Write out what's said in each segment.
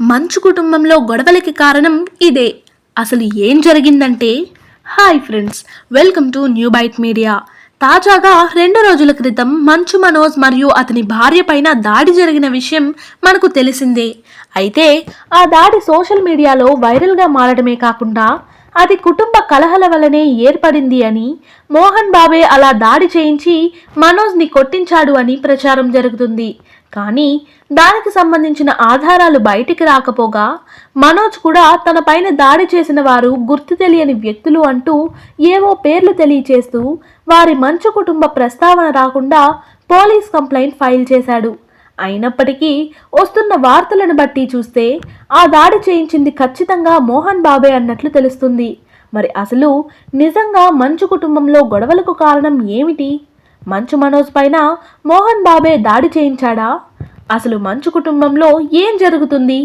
మంచు కుటుంబంలో గొడవలకి కారణం ఇదే. అసలు ఏం జరిగిందంటే hi friends welcome to new byte media. తాజాగా రెండు రోజుల క్రితం మంచు మనోజ్ మరియు అతని భార్య పైన దాడి జరిగిన విషయం మనకు తెలిసిందే. అయితే ఆ దాడి సోషల్ మీడియాలో వైరల్గా మారడమే కాకుండా అది కుటుంబ కలహల వల్లనే ఏర్పడింది అని మోహన్ బాబే అలా దాడి చేయించి మనోజ్ని కొట్టించాడు అని ప్రచారం జరుగుతుంది. కానీ దానికి సంబంధించిన ఆధారాలు బయటికి రాకపోగా మనోజ్ కూడా తన పైన దాడి చేసిన వారు గుర్తు తెలియని వ్యక్తులు అంటూ ఏవో పేర్లు తెలియచేస్తూ వారి మంచు కుటుంబ ప్రస్తావన రాకుండా పోలీస్ కంప్లైంట్ ఫైల్ చేశాడు. అయినప్పటికీ వస్తున్న వార్తలను బట్టి చూస్తే ఆ దాడి చేయించింది ఖచ్చితంగా మోహన్ బాబే అన్నట్లు తెలుస్తుంది. మరి అసలు నిజంగా మంచు కుటుంబంలో గొడవలకు కారణం ఏమిటి? మంచు మనోజ్ పైన మోహన్ బాబే దాడి చేయించాడా? అసలు మంచు కుటుంబంలో ఏం జరుగుతుంది?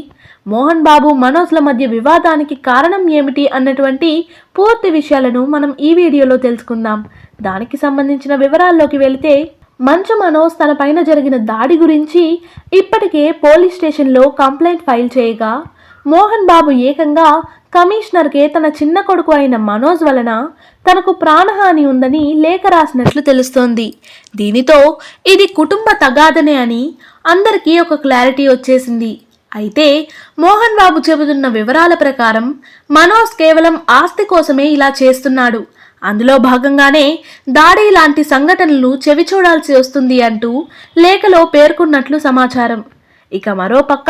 మోహన్ బాబు మనోజ్ల మధ్య వివాదానికి కారణం ఏమిటి అన్నటువంటి పూర్తి విషయాలను మనం ఈ వీడియోలో తెలుసుకుందాం. దానికి సంబంధించిన వివరాల్లోకి వెళితే మంచు మనోజ్ తన పైన జరిగిన దాడి గురించి ఇప్పటికే పోలీస్ స్టేషన్లో కంప్లైంట్ ఫైల్ చేయగా మోహన్ బాబు ఏకంగా కమిషనర్కే తన చిన్న కొడుకు అయిన మనోజ్ వలన తనకు ప్రాణహాని ఉందని లేఖ రాసినట్లు తెలుస్తోంది. దీనితో ఇది కుటుంబ తగాదనే అని అందరికీ ఒక క్లారిటీ వచ్చేసింది. అయితే మోహన్ బాబు చెబుతున్న వివరాల ప్రకారం మనోజ్ కేవలం ఆస్తి కోసమే ఇలా చేస్తున్నాడు. అందులో భాగంగానే దాడి లాంటి సంఘటనలు చెవి చూడాల్సి వస్తుంది అంటూ లేఖలో పేర్కొన్నట్లు సమాచారం. ఇక మరోపక్క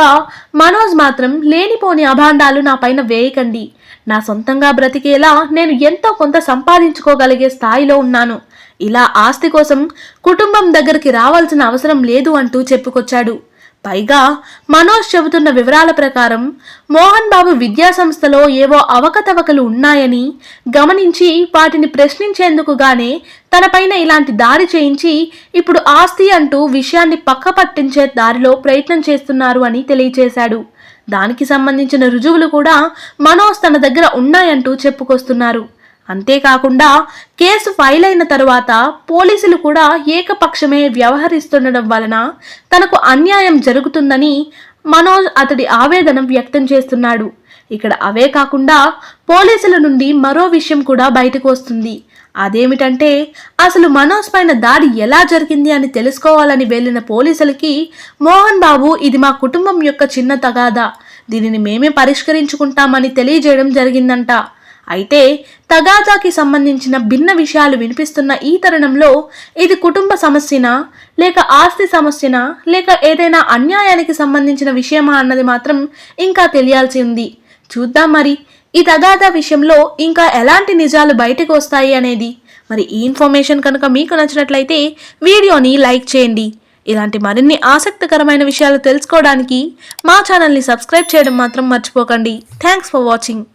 మనోజ్ మాత్రం లేనిపోని అభాండాలు నా పైన వేయకండి. నా సొంతంగా బ్రతికేలా నేను ఎంతో కొంత సంపాదించుకోగలిగే స్థాయిలో ఉన్నాను. ఇలా ఆస్తి కోసం కుటుంబం దగ్గరికి రావాల్సిన అవసరం లేదు అంటూ చెప్పుకొచ్చాడు. పైగా మనోజ్ చెబుతున్న వివరాల ప్రకారం మోహన్ బాబు విద్యా సంస్థలో ఏవో అవకతవకలు ఉన్నాయని గమనించి వాటిని ప్రశ్నించేందుకుగానే తనపైన ఇలాంటి దాడి చేయించి ఇప్పుడు ఆస్తి అంటూ విషయాన్ని పక్క పట్టించే దారిలో ప్రయత్నం చేస్తున్నారు అని తెలియచేశాడు. దానికి సంబంధించిన రుజువులు కూడా మనోజ్ తన దగ్గర ఉన్నాయంటూ చెప్పుకొస్తున్నారు. అంతేకాకుండా కేసు ఫైల్ అయిన తరువాత పోలీసులు కూడా ఏకపక్షమే వ్యవహరిస్తుండడం వలన తనకు అన్యాయం జరుగుతుందని మనోజ్ అతడి ఆవేదన వ్యక్తం చేస్తున్నాడు. ఇక్కడ అవే కాకుండా పోలీసుల నుండి మరో విషయం కూడా బయటకు వస్తుంది. అదేమిటంటే అసలు మనోజ్ పైన దాడి ఎలా జరిగింది అని తెలుసుకోవాలని వెళ్ళిన పోలీసులకి మోహన్ బాబు ఇది మా కుటుంబం యొక్క చిన్న తగాదా. దీనిని మేమే పరిష్కరించుకుంటామని తెలియజేయడం జరిగిందంట. అయితే తగాదాకి సంబంధించిన భిన్న విషయాలు వినిపిస్తున్న ఈ తరుణంలో ఇది కుటుంబ సమస్యనా లేక ఆస్తి సమస్యనా లేక ఏదైనా అన్యాయానికి సంబంధించిన విషయమా అన్నది మాత్రం ఇంకా తెలియాల్సి ఉంది. చూద్దాం మరి. ఈ తగాదా విషయంలో ఇంకా ఎలాంటి నిజాలు బయటకు వస్తాయి అనేది. మరి ఈ ఇన్ఫర్మేషన్ కనుక మీకు నచ్చినట్లయితే వీడియోని లైక్ చేయండి. ఇలాంటి మరిన్ని ఆసక్తికరమైన విషయాలు తెలుసుకోవడానికి మా ఛానల్ని సబ్స్క్రైబ్ చేయడం మాత్రం మర్చిపోకండి. Thanks for watching.